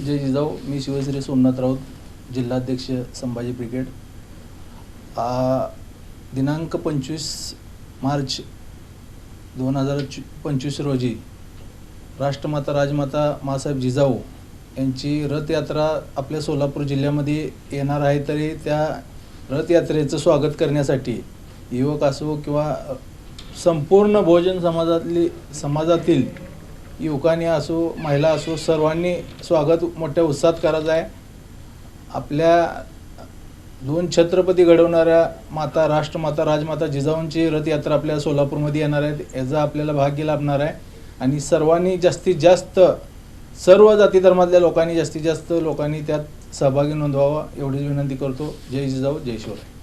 जय जिजाऊ मी शिवश्री सोमनाथ राऊत जिल्हाध्यक्ष संभाजी ब्रिगेड. दिनांक पंचवीस मार्च दोन हजार चो पंचवीस रोजी राष्ट्रमाता राजमाता मासाहेब जिजाऊ यांची रथयात्रा आपल्या सोलापूर जिल्ह्यामध्ये येणार आहे तरी त्या रथयात्रेचं स्वागत करण्यासाठी युवक असो किंवा संपूर्ण भोजन समाजातली समाजातील युवकांनी असो महिला असो सर्वांनी स्वागत मोठ्या उत्साहात करायचं आहे. आपल्या दोन छत्रपती घडवणाऱ्या माता राष्ट्रमाता राजमाता जिजाऊंची रथयात्रा आपल्या सोलापूरमध्ये येणार आहे. याचा आपल्याला भाग्य लाभणार आहे. आणि सर्वांनी जास्तीत जास्त सर्व जाती धर्मातल्या लोकांनी जास्तीत जास्त लोकांनी त्यात सहभागी नोंदवावा एवढीच विनंती करतो. जय जिजाऊ जय शिवराय.